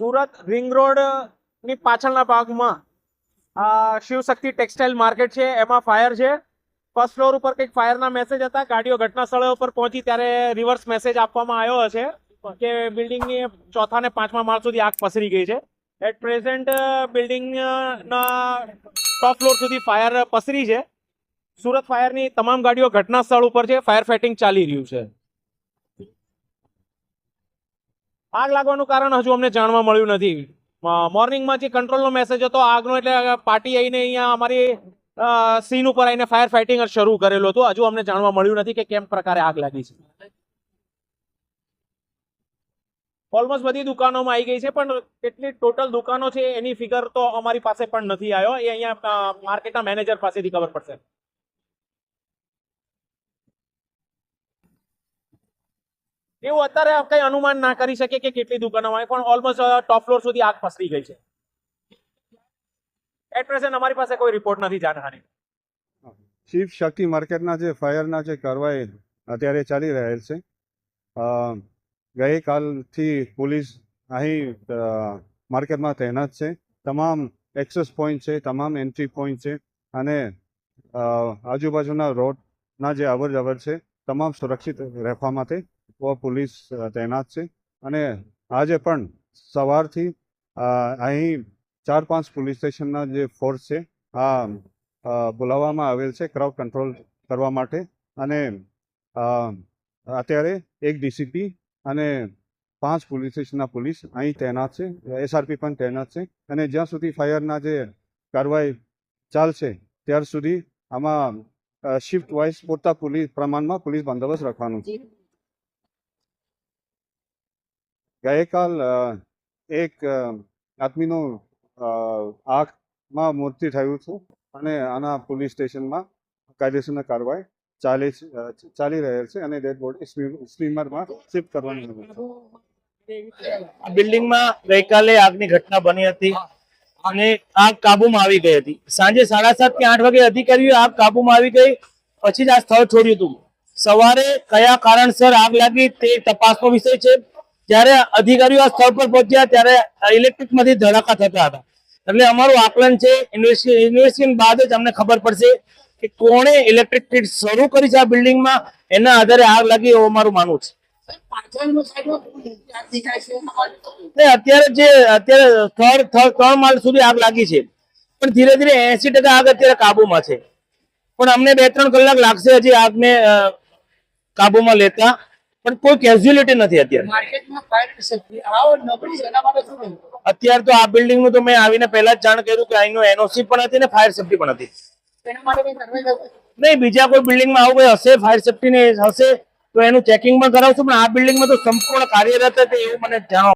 Surat ring રોડની પાછળના ભાગમાં શિવશક્તિ ટેક્સટાઇલ માર્કેટ છે, એમાં ફાયર છે. ફર્સ્ટ ફ્લોર ઉપર કંઈક ફાયરના મેસેજ હતા, ગાડીઓ ઘટના સ્થળે ઉપર પહોંચી ત્યારે રિવર્સ મેસેજ આપવામાં આવ્યો હશે કે બિલ્ડિંગની ચોથા ને પાંચમા માળ સુધી આગ પસરી ગઈ છે. એટ પ્રેઝન્ટ બિલ્ડિંગના ટોપ ફ્લોર સુધી ફાયર પસરી છે. સુરત ફાયરની તમામ ગાડીઓ ઘટના સ્થળ ઉપર છે ફાયર ફાઇટિંગ ચાલી રહ્યું છે. આગ લાગવાનું કારણ હજુ અમને જાણવા મળ્યું નથી. મોર્નિંગમાં જે કંટ્રોલનો મેસેજ હતો આગનો એટલે પાર્ટી આવીને અહીંયા અમારી સીન ઉપર આવીને ફાયર ફાઇટિંગ શરૂ કરેલું હતું. હજુ અમને જાણવા મળ્યું નથી કે કેમ પ્રકારે આગ લાગી છે. ઓલમોસ્ટ બધી દુકાનોમાં આવી ગઈ છે, પણ કેટલી ટોટલ દુકાનો છે એની ફિગર તો અમારી પાસે પણ નથી આવ્યો. એ અહીંયા માર્કેટના મેનેજર પાસેથી ખબર પડશે. એવું અત્યારે કઈ અનુમાન ના કરી શકે કે કેટલી દુકાનોમાં પણ ઓલમોસ્ટ ટોપ ફ્લોર સુધી આગ ફસરી ગઈ છે. એટ પ્રેઝન્ટ અમારી પાસે કોઈ રિપોર્ટ નથી જાણહાની શિવ શક્તિ માર્કેટના જે ફાયરના જે કારવાઈ અત્યારે ચાલી રહેલ છે ગઈકાલથી પોલીસ અહીં માર્કેટમાં તૈનાત છે. તમામ એક્સેસ પોઈન્ટ છે, તમામ એન્ટ્રી પોઈન્ટ છે અને આજુબાજુના રોડના જે અવર જવર છે, તમામ સુરક્ષિત રહેવા માટે પોલીસ તૈનાત છે. અને આજે પણ સવારથી અહીં ચાર પાંચ પોલીસ સ્ટેશનના જે ફોર્સ છે, આ બોલાવવામાં આવેલ છે ક્રાઉડ કંટ્રોલ કરવા માટે. અને અત્યારે એક ડીસીપી અને પાંચ પોલીસ સ્ટેશનના પોલીસ અહીં તૈનાત છે, એસઆરપી પણ તૈનાત છે. અને જ્યાં સુધી ફાયરના જે કાર્યવાહી ચાલશે ત્યાર સુધી આમાં શિફ્ટ વાઇઝ પૂરતા પોલીસ પ્રમાણમાં પોલીસ બંદોબસ્ત રાખવાનું છે. ગઈકાલ એક આદમીનો આંખમાં મૃત્યુ થયું છું અને આના પોલીસ સ્ટેશનમાં કાયદેસરના કાર્યવાહી ચાલે ચાલી રહેલ છે અને ડેડ બોડી સ્ટીમરમાં શિફ્ટ કરવાની આ બિલ્ડિંગમાં ગઈકાલે આગની ઘટના બની હતી અને આગ કાબુમાં આવી ગઈ હતી. સાંજે સાડા સાત કે આઠ વાગે અધિકારીઓ આગ કાબુમાં આવી ગઈ, પછી જ આ સ્થળ છોડ્યું હતું. સવારે કયા કારણસર આગ લાગી તે તપાસનો વિષય છે. જ્યારે અધિકારીઓ આ સ્થળ પર પહોંચ્યા ત્યારે ઇલેક્ટ્રિકમાંથી ધડાકા થતા હતા. એટલે અમારું આકલન છે ઇન્વેસ્ટિગેશન બાદ જ અમને ખબર પડશે કે કોણે ઇલેક્ટ્રિક કિટ શરૂ કરી છે આ બિલ્ડિંગમાં એના આધારે આગ લાગી એવું અમારું માનવું છે. અત્યારે જે અત્યારે થર્ડ થર્ડ ત્રણ માળ સુધી આગ લાગી છે. પણ ધીરે ધીરે એસી ટકા આગ અત્યારે કાબુમાં છે. પણ અમને બે ત્રણ કલાક લાગશે હજી આગને કાબુમાં લેતા. પણ કોઈ કેઝ્યુઅલિટી નથી અત્યારે? અત્યારે તો આ બિલ્ડિંગનું તો મેં આવીને પહેલા જ જાણ કર્યું કે અહીંનો એનઓસી પણ હતી ને ફાયર સેફટી પણ હતી? નહીં બીજા કોઈ બિલ્ડિંગમાં આવું કઈ હશે ફાયર સેફટી ને હશે તો એનું ચેકિંગ પણ કરાવશું પણ આ બિલ્ડિંગમાં તો સંપૂર્ણ કાર્યરત હતી એવું મને જાણવા